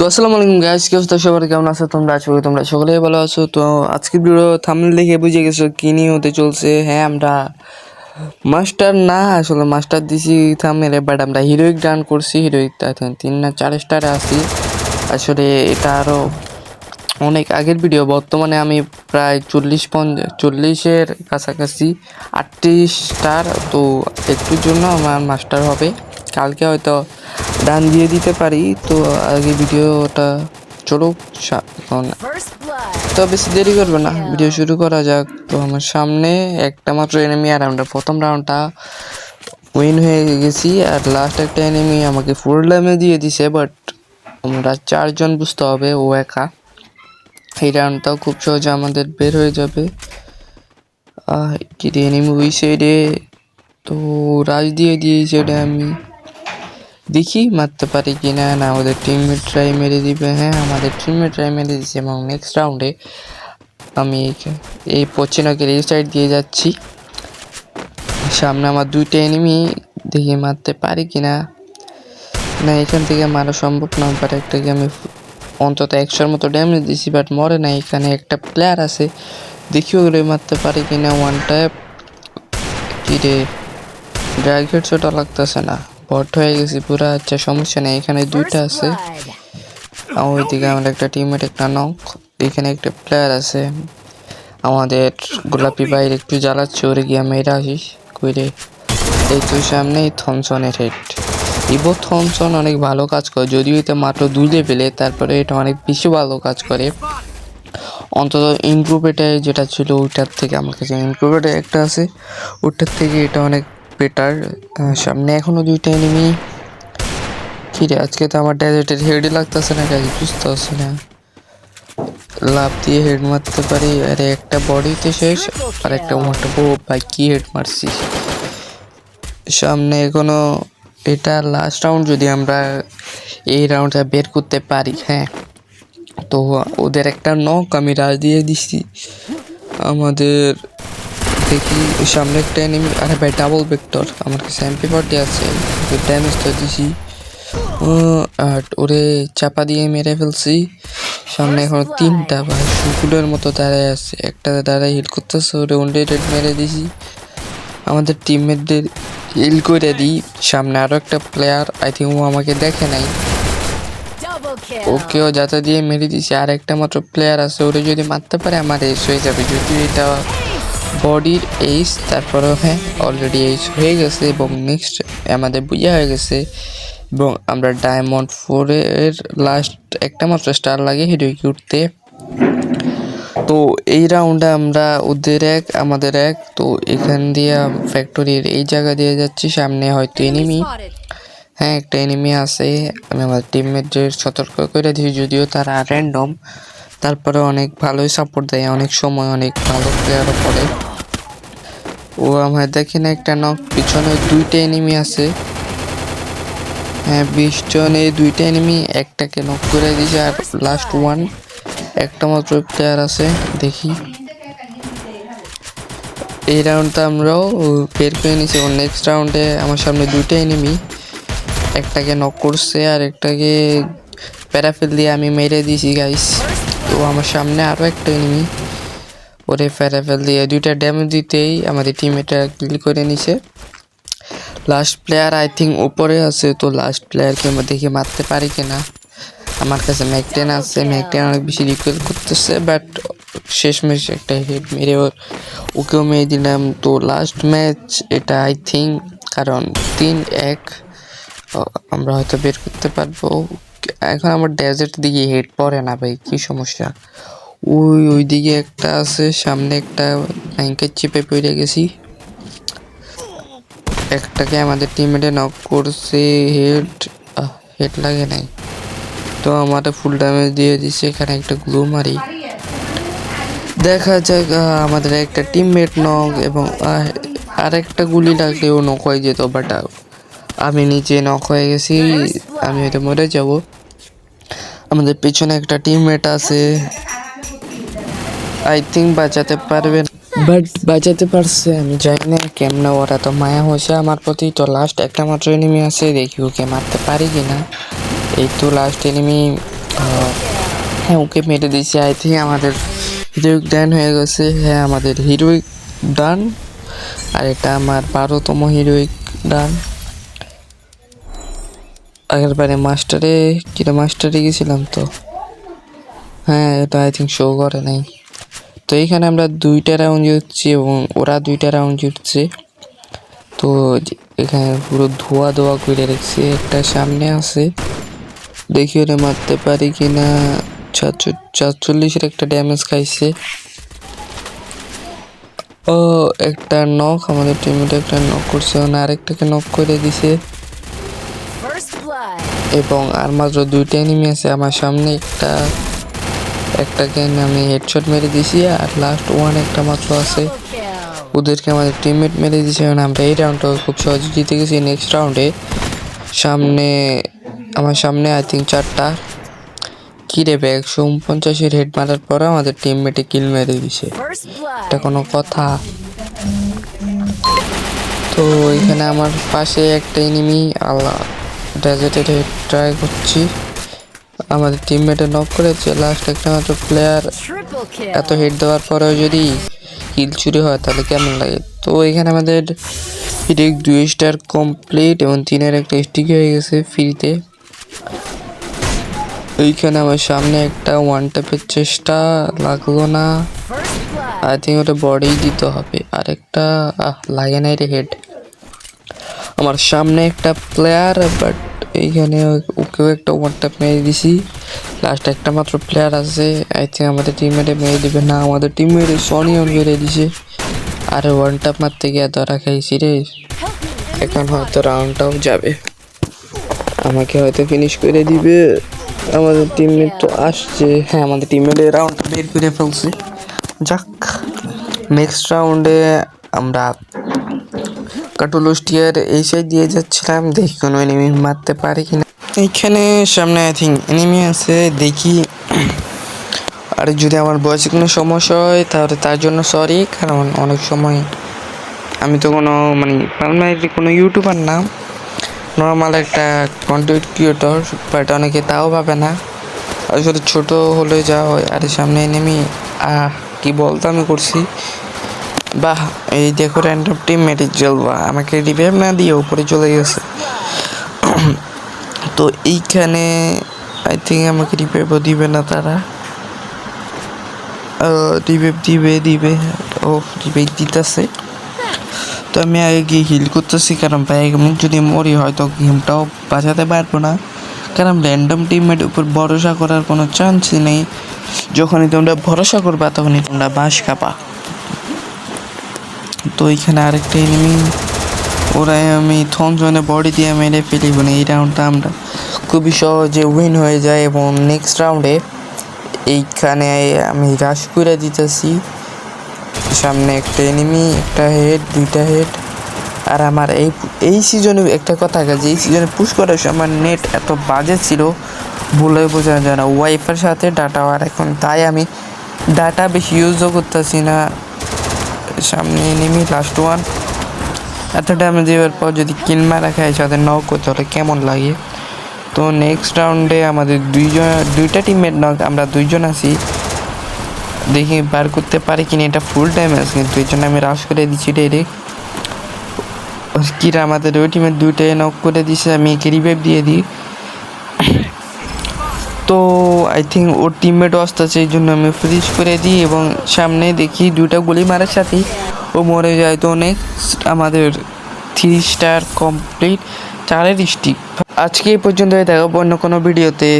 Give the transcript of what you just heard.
তো আসসালামু আলাইকুম গাইস কি অবস্থা? সবার কেমন আছো? তোমরা আছো তোমরা সকলেই ভালো আছো। তো আজকের ভিডিও থামনেল দেখে বুঝে গেছো কি নিয়ে হতে চলছে। হ্যাঁ আমরা মাস্টার না, আসলে মাস্টার দিছি থামনেলে বাট আমরা হিরোইক ডান করছি। হিরোইক তিন না চার স্টারে আছি। আসলে এটা আরও অনেক আগের ভিডিও বর্তমানে আমি প্রায় চল্লিশ পঞ্চাশ চল্লিশের কাছাকাছি আটত্রিশ স্টার তো একটুর জন্য আমার মাস্টার হবে। কালকে হয়তো ডান দিয়ে দিতে পারি তো আগে ভিডিওটা চলো সা- এখন। তো বেশি দেরি করবে না ভিডিও শুরু করা যাক। তো আমার সামনে একটা মাত্র এনিমি আর আমরা প্রথম রাউন্ডটা উইন হয়ে গেছি আর লাস্ট একটা এনিমি আমাকে ফুল ড্যামে দিয়ে দিছে বাট আমরা চারজন বুঝতে হবে ও একা। এই রাউন্ডটাও খুব সহজে আমাদের বের হয়ে যাবে। কি এনিমি ওই সাইডে তো রাজ দিয়ে দিয়েছে এটা আমি দেখি, মারতে পারি কি না? না, আমাদের টিমমেটরাই মেরে দিবে। হ্যাঁ আমাদের টিমমেটরাই মেরে দিচ্ছে এবং নেক্সট রাউন্ডে আমি এই- পশ্চিমকের এই দিয়ে যাচ্ছি। সামনে আমার দুইটা এনিমি দেখি মারতে পারি কি না। না, এখান থেকে মারা সম্ভব না বাট একটাকে আমি অন্তত একশোর মতো ড্যামেজ দিছি বাট মরে না এখানে একটা প্লেয়ার আছে, দেখি ওগুলো মারতে পারি কি না। ওয়ান ট্যাপ কি রে? ড্রাগ হেডশটও লাগতেছে না। বট হয়ে গেছি, পুরো আচ্ছা সমস্যা নেই, এখানে দুইটা আছে। ওইদিকে আমাদের একটা টিমমেট একটা নক এখানে একটা প্লেয়ার আছে। আমাদের গোলাপি বাইরে একটু জ্বালাচ্ছে, ওরে গিয়ে মেয়েরা আসিস, কইরে, এই তো সামনেই থমসনের হেড ইভো থমসন অনেক ভালো কাজ করে, যদিও এটা মাত্র দুই লেভেলে তারপরে এটা অনেক বেশি ভালো কাজ করে। অন্তত ইমপ্রুভেটে যেটা ছিল, ওইটার থেকে আমার কাছে ইমপ্রুভেটে একটা আছে ওটার থেকে এটা অনেক বেটার। সামনে এখনও দুইটা এনিমি কিরে আজকে তো আমার ডেজার্টের হেডই লাগতেছে না কাজ বুঝতে পারছি না। লাভ দিয়ে হেড মারতে পারি, আরে একটা বডিতে শেষ, আর একটা মোটা ও ভাই, কি হেড মারছি সামনে এখনও এটা লাস্ট রাউন্ড যদি আমরা এই রাউন্ডটা বের করতে পারি হ্যাঁ। তো ওদের একটা নক আমি রাজ দিয়ে দিছি। আমাদের দেখি সামনে একটা এনিমি আরে ভাই ডাবল ভেক্টর আমার কাছে এমপি পার্টি আছে ড্যামেজ তো দিছি। আর ওরে চাপা দিয়ে মেরে ফেলছি। সামনে এখন তিনটা ভাই শুকুলের মতো দাঁড়ায় আছে। একটা দাঁড়ায় হিল করতেছে ওরে ওন্ডেটেড মেরে দিছি। আমাদের টিমমেটদের হিল করে দিই। সামনে আরও একটা প্লেয়ার আই থিঙ্ক ও আমাকে দেখে নাই। ওকেও যাতে দিয়ে মেরে দিছি। আর একটা মাত্র প্লেয়ার আছে ওরে যদি মারতে পারে আমার এস হয়ে যাবে। যদিও এটা বডির এইস তারপরেও হ্যাঁ অলরেডি এইস হয়ে গেছে এবং নেক্সট আমাদের বুঝা হয়ে গেছে এবং আমরা ডায়মন্ড ফোরের লাস্ট একটা মাত্র স্টার লাগে হিরোইকে উঠতে। তো এই রাউন্ডে আমরা ওদের এক আমাদের এক তো এখান দিয়ে ফ্যাক্টরির এই জায়গা দিয়ে যাচ্ছি সামনে হয়তো এনিমি হ্যাঁ একটা এনিমি আছে। আমি আমার টিমমেটদের সতর্ক করে দিই যদিও তারা র্যান্ডম তারপরে অনেক ভালোই সাপোর্ট দেয় অনেক সময় অনেক ভালো প্লেয়ারও পড়ে। ও আমার দেখেন একটা নক পিছনে দুইটা এনিমি আছে। হ্যাঁ বিশ জনে দুইটা এনিমি একটাকে নক করে দিয়েছে আর লাস্ট ওয়ান একটা মাত্র প্লেয়ার আছে, দেখি। এই রাউন্ডটা আমরাও বের করে নিয়েছি এবং নেক্সট রাউন্ডে আমার সামনে দুইটা এনিমি একটাকে নক করছে আর একটাকে প্যারাফেল দিয়ে আমি মেরে দিয়েছি গাইস তো আমার সামনে আরও একটা এনিমি ওরে প্যারাফেল দিয়ে দুইটা ড্যামেজ দিতেই আমাদের টিম এটা কিল করে নিছে। লাস্ট প্লেয়ার আই থিঙ্ক উপরে আছে, তো লাস্ট প্লেয়ারকে আমরা দেখে মারতে পারি কিনা। আমার কাছে ম্যাকটেন আছে ম্যাকটেন অনেক বেশি রিকোয়েস্ট করতেছে বাট শেষ শেষমেশ একটা হেড মেরে ওর ওকেও মেরে দিলাম। তো লাস্ট ম্যাচ এটা আই থিঙ্ক কারণ তিন এক আমরা হয়তো বের করতে পারব। এখন আমার ডেজার্ট দিকে হেড পড়ে না ভাই, কি সমস্যা? ওই ওই দিকে একটা আছে, সামনে একটা ব্যাংকের চেপে পড়ে গেছি। একটাকে আমাদের টিমমেটে নক করছে হেড হেড লাগে নাই। তো আমাদের ফুল ড্যামেজ দিয়ে দিচ্ছে এখানে একটা গ্লু মারি। দেখা যাক আমাদের একটা টিমমেট নক এবং আর একটা গুলি লাগলেও নক হয়ে যেত বাট আমি নিচে নক হয়ে গেছি, আমি হয়তো মরে যাব। আমাদের পেছনে একটা টিমমেট আছে। আই থিঙ্ক বাঁচাতে পারবে বাট বাঁচাতে পারছে, আমি জানি না কেমনে ওরা তো মায়া হয়েছে। আমার প্রতি তো লাস্ট একটা মাত্র এনিমি আছে, দেখি ওকে মারতে পারি কি না এই তো লাস্ট এনিমি হ্যাঁ ওকে মেরে দিয়েছি। আই থিঙ্ক আমাদের হিরোইক ডান হয়ে গেছে। হ্যাঁ আমাদের হিরোইক ডান আর এটা আমার বারোতম হিরোইক ডান আগের বারে মাস্টারে কিরা মাস্টারে গেছিলাম তো? হ্যাঁ এটা আই থিঙ্ক শো করে নাই। তো এইখানে আমরা দুইটা রাউন্ড জিতছি এবং ওরা দুইটা রাউন্ড জিতছে। তো এখানে পুরো ধোয়া ধোয়া করে রেখেছে। একটা সামনে আছে। দেখি ওরে মারতে পারি কিনা। সাতচল্লিশ সাতচল্লিশের একটা ড্যামেজ খাইছে। ও একটা নক আমাদের টিমে একটা নক করছে। এবং আরেকটাকে নক করে দিছে। এবং আর মাত্র দুইটা এনিমি আছে। আমার সামনে একটা একটাকে আমি হেডশট মেরে দিছি আর লাস্ট ওয়ান একটা মাত্র আছে। ওদেরকে আমাদের টিমমেট মেরে দিয়েছে এবং আমরা এই রাউন্ডটা খুব সহজে জিতে গেছি। নেক্সট রাউন্ডে সামনে, আমার সামনে আই থিঙ্ক চারটা। কি রে বে একশো উনপঞ্চাশের হেড মারার পরে আমাদের টিমমেটে কিল মেরে দিছে। এটা কোনো কথা। তো এখানে আমার পাশে একটা এনিমি আল্লাহ। ডেজার্টের হেড ট্রাই করছি। আমাদের টিমমেটে নক করেছে লাস্ট একটা মাত্র প্লেয়ার এত হিট দেওয়ার পরেও যদি কিল চুরি হয় তাহলে কেমন লাগে? তো এখানে আমাদের হিডিক দুই স্টার কমপ্লিট এবং তিনের একটা স্টিক হয়ে গেছে ফ্রিতে ওইখানে আমার সামনে একটা ওয়ান ট্যাপের চেষ্টা লাগল না. আই থিঙ্ক ওটা বডি দিতে হবে। আর একটা আহ লাগে নাই রে হেড আমার সামনে একটা প্লেয়ার বাট এইখানে ওকেও একটা ট্যাপ মেরে দিছি। লাস্ট একটা মাত্র প্লেয়ার আছে। আই থিঙ্ক আমাদের টিমমেটে মেরে দিবে। না, আমাদের টিমমেটে সনিও মেরে দিছে। আর ওয়ান মারতে গিয়ে ধরা খাইছি রে। এখন হয়তো রাউন্ডটাও যাবে। আমাকে হয়তো ফিনিশ করে দিবে। আমাদের টিমমেট তো আসছে। হ্যাঁ আমাদের টিমমেট রাউন্ডটা বের করে ফেলছে। যাক নেক্সট রাউন্ডে আমরা কাটুলুস্টিয়ার এই সাইড দিয়ে যাচ্ছিলাম। দেখি কোনো এনিমি মারতে পারি কিনা। এইখানে সামনে আই থিঙ্ক এনিমি আছে, দেখি। আর যদি আমার বয়সে কোনো সমস্যা হয়, তাহলে তার জন্য সরি কারণ অনেক সময় আমি তো কোনো মানে পার্মানেন্টলি কোনো ইউটিউবার না। নর্মাল একটা কন্টেন্ট ক্রিয়েটর বাট অনেকে তাও ভাবে না। আসলে ছোট হলে যা হয়, আর সামনে নেমি আহ, কি বলতো আমি করছি। বাহ, এই দেখো র্যান্ডম টিম মেটিক আমাকে রিভাইভ না দিয়ে উপরে চলে গেছে। তো এইখানে আই থিঙ্ক আমাকে রিভাইভও দিবে না তারা। রিভাইভ দিবে দিবে। ও রিভাইভ দিতেছে। তো আমি আগে গিয়ে হিল করতেছি, কারণ ভাই, আমি যদি মরি হয়তো গেমটাও বাঁচাতে পারব না। কারণ র্যান্ডম টিমের উপর ভরসা করার কোনো চান্সই নেই। যখনই তোমরা ভরসা করবা, তখনই তোমরা বাঁশ খাবা তো এইখানে আরেকটা এনিমি ওরাই আমি থনজনে বডি দিয়ে মেরে ফেলি মানে এই রাউন্ডটা আমরা। খুবই সহজে উইন হয়ে যায় এবং নেক্সট রাউন্ডে এইখানে আমি রাশ করে দিতেছি সামনে একটা এনিমি একটা হেড দুইটা হেড আর আমার এই এই সিজনে একটা কথা যে এই সিজনে পুশ করার সময় আমার নেট এত বাজে ছিল, বলে বোঝা যায় না। ওয়াইফের সাথে ডাটা আর এখন তাই আমি ডাটা বেশি ইউজও করতেছি না। সামনে এনিমি লাস্ট ওয়ান এত ড্যামেজ দেওয়ার পর যদি কিল মারা খায় সাথে নক করতে হলে কেমন লাগে? তো নেক্সট রাউন্ডে আমাদের দুইজন, দুইটা টিমের নক আমরা দুইজন আছি। দেখি বার করতে পারি কিনা, এটা ফুল টাইম আছে, কিন্তু এই জন্য আমি রাশ করে দিচ্ছি ডাইরেক্ট কিরা আমাদের ওই টিমের দুইটাই নক করে দিছে, আমি একে রিভাইভ দিয়ে দিই। তো আই থিঙ্ক ওর টিমমেটও আসতেছে, এই জন্য আমি ফ্রিজ করে দিই এবং সামনে দেখি দুইটা গুলি মারার সাথেই ও মরে যায় তো নেক্সট আমাদের থ্রি স্টার কমপ্লিট চারের স্টিক আজকে এই পর্যন্ত দেখাবো অন্য কোনো ভিডিওতে।